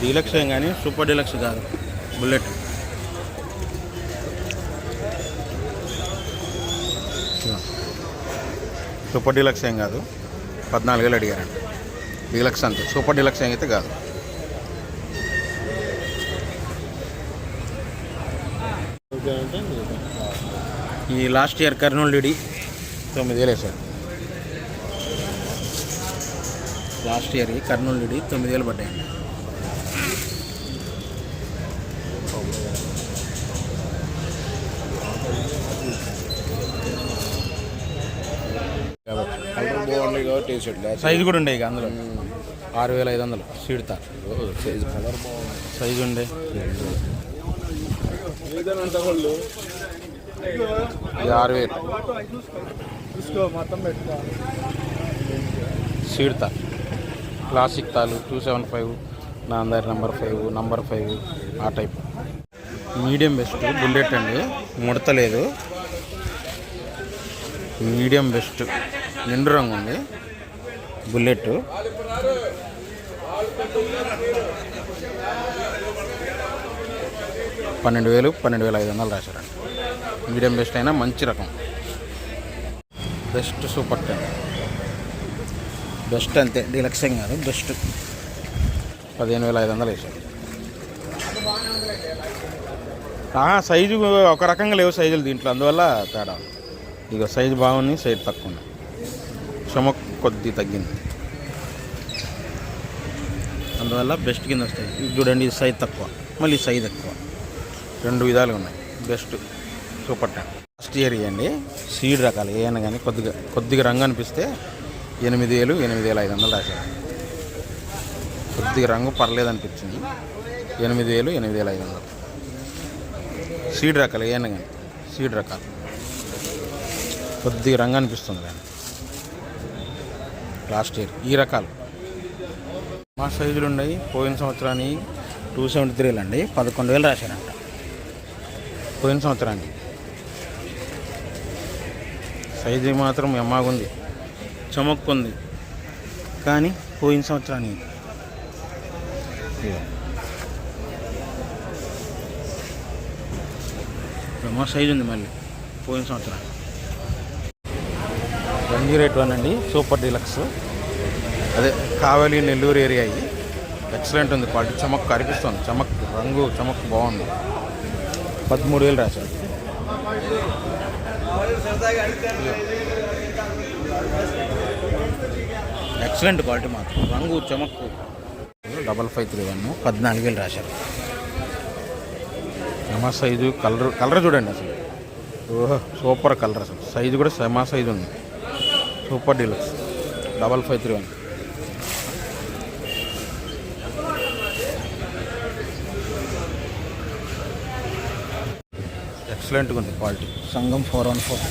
Deluxe ఏం కానీ super deluxe కాదు. బుల్లెట్. సూపర్ డీలక్స్ ఏం కాదు. పద్నాలుగు వేలు అడిగారండి డీలక్స్ అంతే. సూపర్ డీలక్స్ ఏం అయితే కాదు. ఈ లాస్ట్ ఇయర్ కర్నూలు డిడి తొమ్మిది వేలే sir last year Kurnool DD తొమ్మిది వేలు పడ్డాయండి వేసాడు సైజు కూడా ఉండే ఇక అందులో. ఆరు వేల ఐదు వందలు. సీడ్తా సైజ్ కలర్ సైజు ఉండే. ఆరు వేలు సీడ్తా క్లాసిక్ తాలు టూ సెవెన్ ఫైవ్ నా అందరి నంబర్ ఫైవ్ నంబర్ ఫైవ్ ఆ టైప్. మీడియం బెస్ట్ బుల్లెట్ అండి. ముడత లేదు. Medium best. నిండు రంగు ఉంది. బుల్లెట్. పన్నెండు వేలు పన్నెండు వేల ఐదు వందలు రాశారండి మీడియం బెస్ట్ అయినా మంచి రకం. Best super ten. బెస్ట్ అంతే డీలక్స్ ఏం కాదు బెస్ట్. పదిహేను వేల ఐదు వందలు వేసాడు సైజు ఒక రకంగా లేవు సైజులు దీంట్లో అందువల్ల తేడా. ఇక సైజు బాగుంది సైజు తక్కువ ఉంది. చమక్ కొద్ది తగ్గింది. అందువల్ల బెస్ట్ కింద వస్తాయి. ఇది చూడండి ఇది సైజ్ తక్కువ. మళ్ళీ సైజ్ ఎక్కువ. రెండు విధాలుగా ఉన్నాయి. Best super ten first year ఇవ్వండి సీడ్ రకాలు. ఏమైనా కానీ కొద్దిగా కొద్దిగా రంగు అనిపిస్తే ఎనిమిది వేలు ఎనిమిది వేల ఐదు వందలు రాశారు. కొద్దిగా రంగు పర్లేదు అనిపించింది. ఎనిమిది వేలు ఎనిమిది వేల ఐదు వందలు. సీడ్ రకాలు ఏమైనా కానీ సీడ్ రకాలు. కొద్దిగా రంగు అనిపిస్తుంది కానీ లాస్ట్ ఇయర్ ఈ రకాలు. మా సైజులు ఉన్నాయి. పోయిన సంవత్సరానికి టూ సెవెంటీ త్రీలు అండి పదకొండు వేలు రాశారంట. పోయిన సంవత్సరానికి. సైజు మాత్రం ఎమ్మాగుంది. చమక్కుంది. కానీ పోయిన సంవత్సరానికి. బ్రహ్మ సైజు ఉంది మళ్ళీ. పోయిన సంవత్సరం రంజీ రేట్ వన్ అండి సూపర్ డీలక్స్. అదే కావలి నెల్లూరు ఏరియా ఇది. ఎక్సలెంట్ ఉంది క్వాలిటీ చమక్ కనిపిస్తుంది చమక్ రంగు చమక్ బాగుంది. పదమూడు వేలు రాశారు. ఎక్సలెంట్ క్వాలిటీ మాత్రం రంగు చమక్కు డబల్ ఫైవ్ త్రీ వన్ పద్నాలుగు వేలు రాశారు. సెమా సైజు కలర్ కలర్ చూడండి అసలు. ఓహో. సూపర్ కలర్ అసలు. సైజు కూడా సెమా సైజు ఉంది. Super deluxe. Double five three one. ఎక్సలెంట్గా ఉంది క్వాలిటీ. సంగం ఫోర్ వన్ ఫోర్.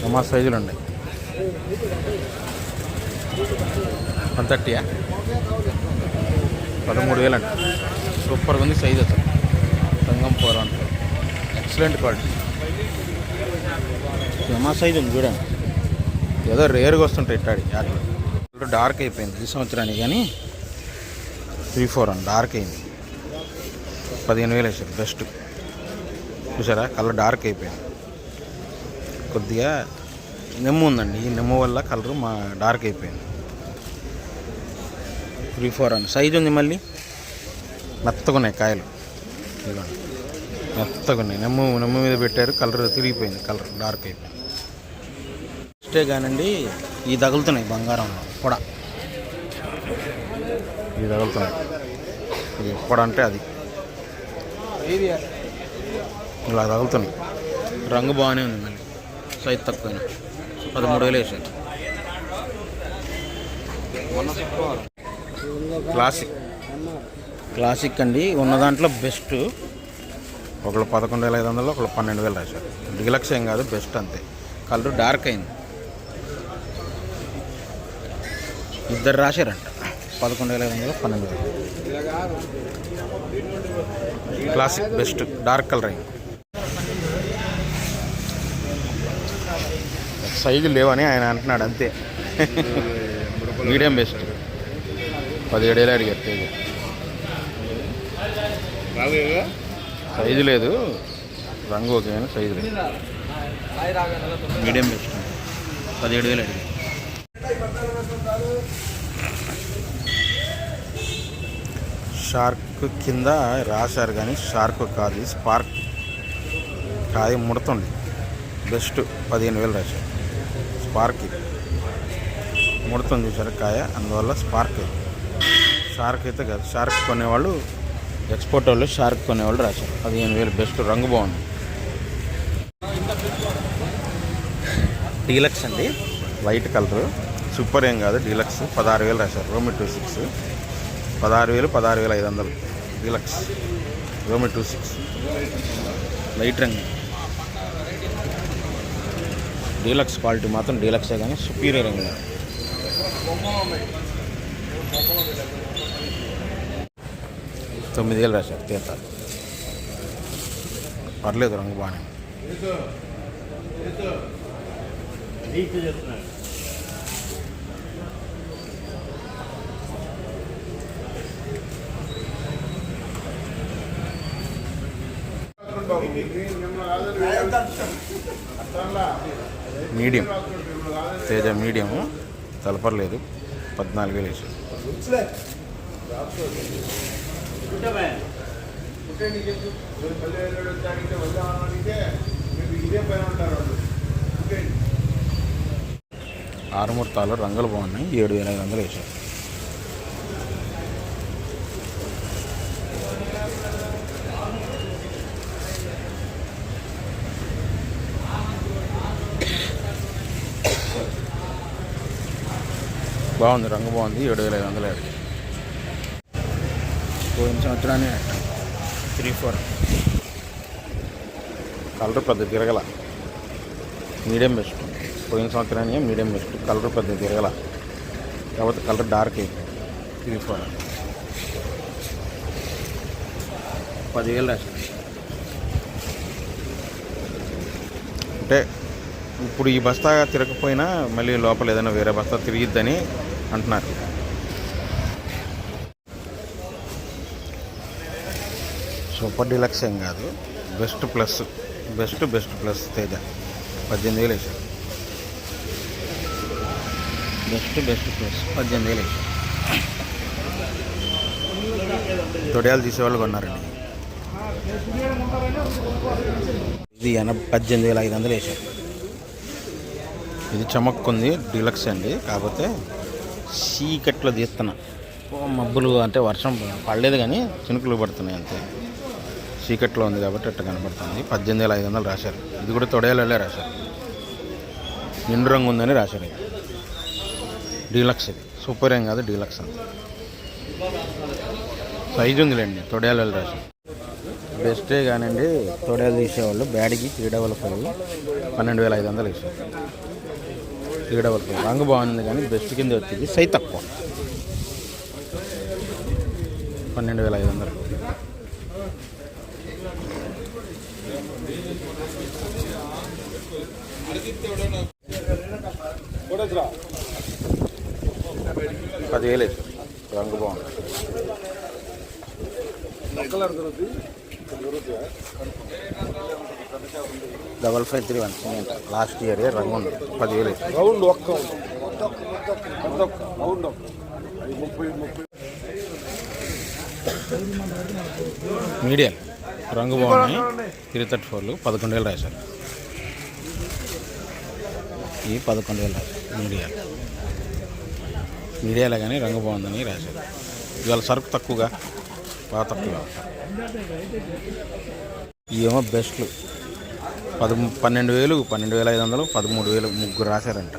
సెమా సైజులు ఉన్నాయి. వన్ థర్టీయా పదమూడు వేలు అండి సూపర్గా ఉంది సైజ్ అసలు. సంగం four one four. Excellent quality. సెమా size ఉంది చూడండి. ఏదో రేరుగా వస్తుంటాయి ఇట్టాడి యాడ్లు డార్క్ అయిపోయింది ఈ సంవత్సరానికి కానీ త్రీ ఫోర్ అని డార్క్ అయింది. పదిహేను వేలు వేసారు బెస్ట్ చూసారా? కలర్ డార్క్ అయిపోయింది. కొద్దిగా నెమ్ము ఉందండి. ఈ నెమ్ము వల్ల కలర్ మా డార్క్ అయిపోయింది. త్రీ ఫోర్ అని. సైజు ఉంది మళ్ళీ. మెత్తగా ఉన్నాయి కాయలు. మెత్తగున్నాయి మెత్తగా ఉన్నాయి. నెమ్ము నెమ్ము మీద పెట్టారు కలర్ తిరిగిపోయింది కలర్ డార్క్ అయిపోయింది. ఇష్టే కానండి ఈ తగులుతున్నాయి బంగారంలో పొడ. ఇవి తగులుతున్నాయి. ఇది పొడ అంటే అది. ఇలా తగులుతున్నాయి. రంగు బాగానే ఉంది మళ్ళీ సైజ్ తక్కువ పదమూడు వేలు వేసారు. క్లాసిక్. క్లాసిక్ అండి. ఉన్న దాంట్లో బెస్ట్. ఒకళ్ళు పదకొండు వేల ఐదు వందలు ఒకళ్ళు పన్నెండు వేలు రాశారు. డిలక్స్ ఏం కాదు బెస్ట్ అంతే. కలర్ డార్క్ అయింది. ఇద్దరు రాశారంట. పదకొండు వేల ఐదు వందలు పన్నెండు వేలు. Classic best dark colour size లేవని ఆయన అంటున్నాడు అంతే. మీడియం బెస్ట్ పదిహేడు వేలు అడిగారు తేజ సైజు లేదు. రంగు ఓకే కానీ సైజు లేదు. మీడియం బెస్ట్ పదిహేడు వేలు అడిగారు. షార్క్ కింద రాశారు కానీ షార్క్ కాదు స్పార్క్ కాది ముడుతుంది. బెస్ట్ పదిహేను వేలు రాశారు. స్పార్క్ ఇది. ముడుతుంది చూసారు కాయ అందువల్ల స్పార్క్ ఇది. షార్క్ అయితే కాదు షార్క్ కొనేవాళ్ళు ఎక్స్పోర్ట్ వాళ్ళు షార్క్ కొనేవాళ్ళు రాశారు. పదిహేను వేలు బెస్ట్ రంగు బాగుంది. డీలక్స్ అండి. White colour. సూపర్ ఏం కాదు డీలక్స్. పదహారు వేలు రాశారు. రోమి టూ సిక్స్. పదహారు వేలు పదహారు వేల ఐదు వందలు. డీలక్స్ రోమి టూ సిక్స్ లైట్ రంగు డీలక్స్ క్వాలిటీ మాత్రం డీలక్సే కానీ సుపీరియర్ రంగు తొమ్మిది వేలు రాశారు తీత పర్లేదు రంగు బాగానే మీడియం. తేజ మీడియం తలపర్లేదు పద్నాలుగు వేలు వేసారు ఆరుమూర్తాలు రంగులు బాగున్నాయి. ఏడు వేల ఐదు వందలు వేసారు బాగుంది రంగు బాగుంది ఏడు వేల ఐదు వందలు యాభై పోయిన సంవత్సరాన్ని త్రీ ఫోర్. కలర్ పెద్ద తిరగల. Medium best. పోయిన సంవత్సరాన్ని మీడియం బెస్ట్. కలర్ పెద్ద తిరగల. కాకపోతే కలర్ డార్క్ అయిపోయింది త్రీ ఫోర్. పదివేలు రాసింది అంటే ఇప్పుడు ఈ బస్తా తిరగకపోయినా మళ్ళీ లోపల ఏదైనా వేరే బస్తా తిరిగిద్దని అంటున్నారు. సూపర్ డీలక్స్ ఏం కాదు. Best plus best best plus Teja. పద్దెనిమిది వేలు వేసారు. బెస్ట్ బెస్ట్ ప్లస్ పద్దెనిమిది వేలు వేసారు. తొడియాలు తీసేవాళ్ళు కొన్నారండి. ఇది ఎన పద్దెనిమిది వేల ఐదు వందలు వేసారు. ఇది చమక్కుంది డీలక్స్ అండి. కాకపోతే చీకట్లో తీస్తున్నా. మబ్బులు అంటే వర్షం పడలేదు కానీ చినుకులు పడుతున్నాయి అంతే. చీకట్లో ఉంది కాబట్టి అట్ట కనపడుతుంది పద్దెనిమిది వేల ఐదు వందలు రాశారు. ఇది కూడా తొడయాలే రాశారు. నిండు రంగు ఉందని రాశారు ఇది. డీలక్స్ ఇది. సూపర్ ఏం కాదు డీలక్స్ అంత. సైజు ఉందిలేండి తొడయాలలు రాశారు. బెస్టే కానివ్వండి తొడయాలు తీసేవాళ్ళు బ్యాడ్కి త్రీ డబల్ ఫైవ్ పన్నెండు వేల ఐదు వందలు ఇస్తారు ఈడ వరకు. రంగు బాగుంది కానీ బెస్ట్ కింద వచ్చింది సై తక్కువ. పన్నెండు వేల ఐదు వందలు. పదివేలు వేసారు రంగు బాగుంది. Double five three one cement. Last year రంగు ఉంది. పదివేలు. వేసారు రౌండ్ ఒక్క ఒక్క. రౌండ్ ముప్పై ముప్పై. మీడియం. రంగు బాగున్నాయి. త్రీ థర్టీ ఫోర్లు. పదకొండు వేలు రాశారు. ఈ పదకొండు వేలు రాశారు. మీడియా. మీడియాలో కానీ రంగు బాగుందని రాశారు. ఇవాళ సరుకు తక్కువగా బాగా తక్కువగా. ఏమో బెస్ట్లు పద పన్నెండు వేలు పన్నెండు వేల ఐదు వందలు పదమూడు వేలు ముగ్గురు రాశారంట.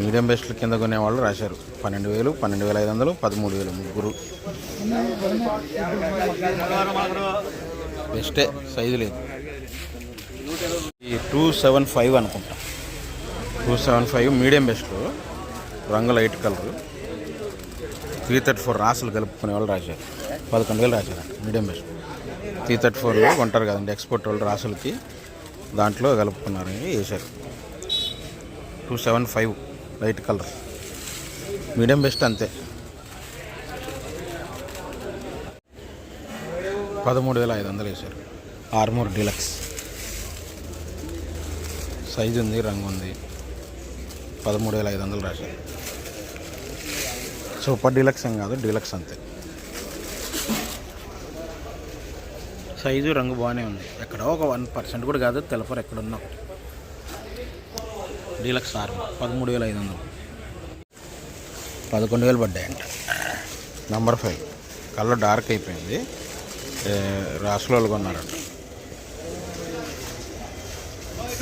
మీడియం బెస్ట్లు కింద కొనేవాళ్ళు రాశారు. పన్నెండు వేలు పన్నెండు వేల ఐదు వందలు పదమూడు వేలు ముగ్గురు. బెస్టే సైజు లేదు. ఈ టూ సెవెన్ ఫైవ్ అనుకుంటా. Two seven five medium best రంగు light colour. Three thirty four రాసులు కలుపుకునే వాళ్ళు రాశారు. పదకొండు వేలు రాశారు. మీడియం బెస్ట్ త్రీ థర్టీ ఫోర్లో కొంటారు కదండి. ఎక్స్పోర్ట్ వాళ్ళు రాసులకి దాంట్లో కలుపుకున్నారని వేశారు two seven five light colour. Medium best అంతే. పదమూడు వేల ఐదు వందలు వేశారు. ఆర్మూర్ డీలక్స్. సైజు ఉంది రంగు ఉంది. పదమూడు వేల ఐదు వందలు రాశారు. సూపర్ డీలక్స్ ఏం కాదు డీలక్స్ అంతే. సైజు రంగు బాగానే ఉంది. ఎక్కడో ఒక వన్ పర్సెంట్ కూడా కాదు తెలపరు ఎక్కడున్నా డీలక్స్ ఆర్మ్ పదమూడు వేల ఐదు వందలు. పదకొండు వేలు పడ్డాయంట. నంబర్ ఫైవ్ కలర్ డార్క్ అయిపోయింది. రాసులో కొన్నారంట.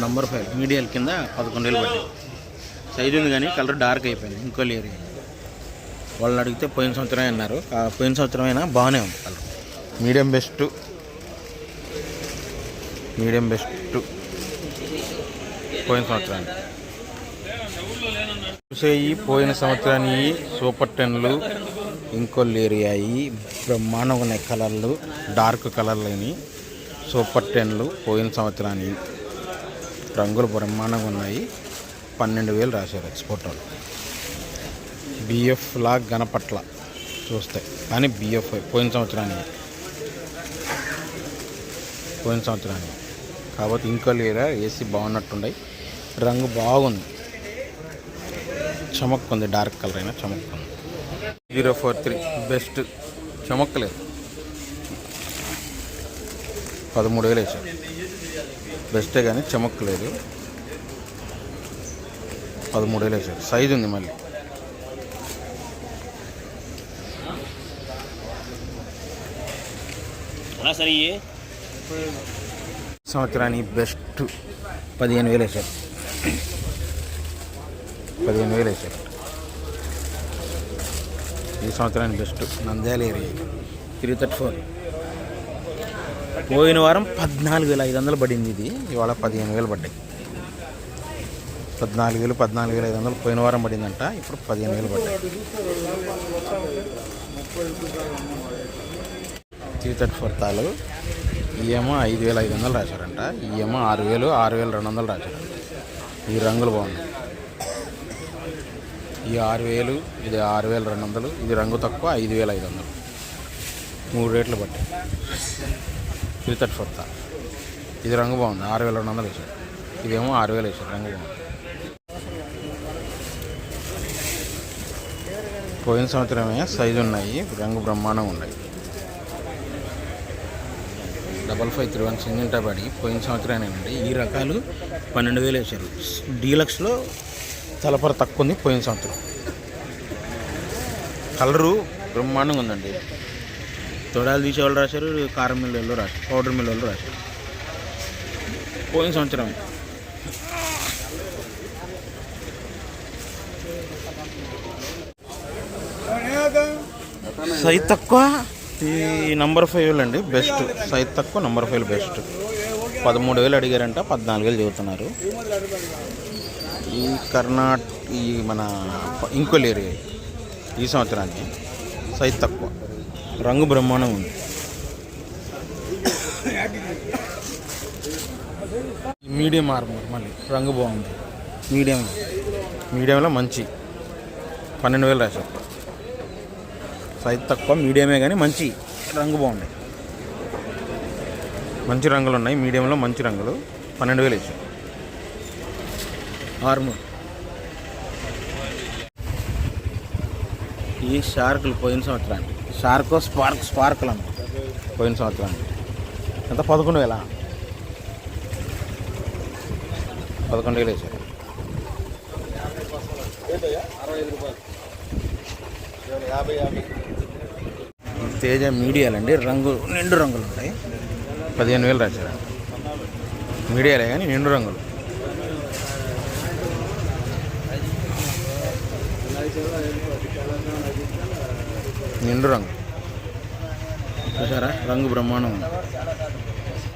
నంబర్ ఫైవ్ మీడియల్ కింద పదకొండు వేలు పడ్డాయి. సైజు ఉంది కానీ కలర్ డార్క్ అయిపోయింది. ఇంకో లేరు వాళ్ళని అడిగితే పోయిన సంవత్సరమే అన్నారు. ఆ పోయిన సంవత్సరమైనా బాగానే ఉంది colour medium best. Medium best. పోయిన సంవత్సరానికి చూసేయి పోయిన సంవత్సరానికి సూపర్ టెన్లు ఇంకొల్లు ఏరియాయి బ్రహ్మాండంగా ఉన్నాయి కలర్లు డార్క్ కలర్లని సూపర్ టెన్లు పోయిన సంవత్సరానికి రంగులు బ్రహ్మాండంగా ఉన్నాయి. పన్నెండు వేలు రాశారు ఎక్స్పోర్ట్ వాళ్ళు. బిఎఫ్ లా గణపట్ల చూస్తే. కానీ బిఎఫ్ పోయిన సంవత్సరానికి. పోయిన సంవత్సరానికి. కాబట్టి ఇంకో లేదా ఏసీ బాగున్నట్టుండయి రంగు బాగుంది. చమక్కుంది డార్క్ కలర్ అయినా చమక్కుంది. Zero four three best. చమక్కలేదు. పదమూడు వేలు వేసారు బెస్టే కానీ చమక్కలేదు. పదమూడు వేలు వేసారు సైజు ఉంది మళ్ళీ. సరే సంవత్సరానికి బెస్ట్ పదిహేను వేలు వేసారు. పదిహేను వేలు వేసారు. ఈ సంవత్సరానికి best Nandyal area three thirty four. పోయిన వారం పద్నాలుగు వేల ఐదు వందలు పడింది ఇది. ఇవాళ పదిహేను వేలు పడ్డాయి. పద్నాలుగు వేలు పద్నాలుగు వేల ఐదు వందలు పోయిన వారం పడిందంట. ఇప్పుడు పదిహేను వేలు పడ్డాయి. త్రీ థర్టీ ఫోర్ తాలు ఇవేమో ఐదు వేల ఐదు వందలు రాశారంట. ఇవేమో ఆరు వేలు ఆరు వేల రెండు వందలు రాశారంట. ఈ రంగులు బాగున్నాయి. ఈ ఆరు వేలు ఇది ఆరు వేల రెండు వందలు ఇది రంగు తక్కువ ఐదు వేల ఐదు వందలు. మూడు రేట్లు పట్టాయి. త్రీ థర్టీ ఫోర్ తాలు ఇది రంగు బాగుంది. ఆరు వేల రెండు వందలు వేసారు ఇదేమో ఆరు వేలు వేసారు రంగు బాగుంది. పోయిన సంవత్సరమే సైజు ఉన్నాయి రంగు బ్రహ్మాండంగా ఉన్నాయి. Double five three one single top పోయిన పోయిన సంవత్సరానేనండి. ఈ రకాలు పన్నెండు వేలు వేశారు. డీలక్స్లో తలపర తక్కువ ఉంది పోయిన సంవత్సరం. కలరు బ్రహ్మాండంగా ఉందండి. తొడాలు తీసే వాళ్ళు రాశారు కారం మిల్ వాళ్ళు రాశారు పౌడర్ మిల్ వాళ్ళు రాశారు. పోయిన సంవత్సరం. సైజ్ తక్కువ? ఈ నంబర్ ఫైవ్ అండి బెస్ట్ సైజ్ తక్కువ నంబర్ ఫైవ్ బెస్ట్. పదమూడు వేలు అడిగారంట పద్నాలుగు వేలు చెబుతున్నారు ఈ కర్ణాటక ఈ మన ఇంకోలేరు ఈ సంవత్సరానికి సైజ్ తక్కువ. రంగు బ్రహ్మాండం ఉంది. మీడియం ఆర్మర్ మళ్ళీ రంగు బాగుంది. మీడియం మీడియంలో మంచి. పన్నెండు వేలు రాశారు. సైజ్ తక్కువ మీడియమే కానీ మంచి రంగు బాగున్నాయి. మంచి రంగులు ఉన్నాయి. మీడియంలో మంచి రంగులు. పన్నెండు వేలు వేసారు ఆర్మూర్. ఈ షార్కులు పోయిన సంవత్సరానికి. షార్కో స్పార్క్ స్పార్కులు అన్న. పోయిన సంవత్సరానికి. ఎంత? పదకొండు వేల? పదకొండు వేలు వేసారు తేజ మీడియాలండి. రంగు నిండు రంగులు ఉంటాయి. పదిహేను వేలు రాశారు. మీడియాలే కానీ నిండు రంగులు. నిండు రంగు. చూసారా? రంగు బ్రహ్మాండం ఉంది.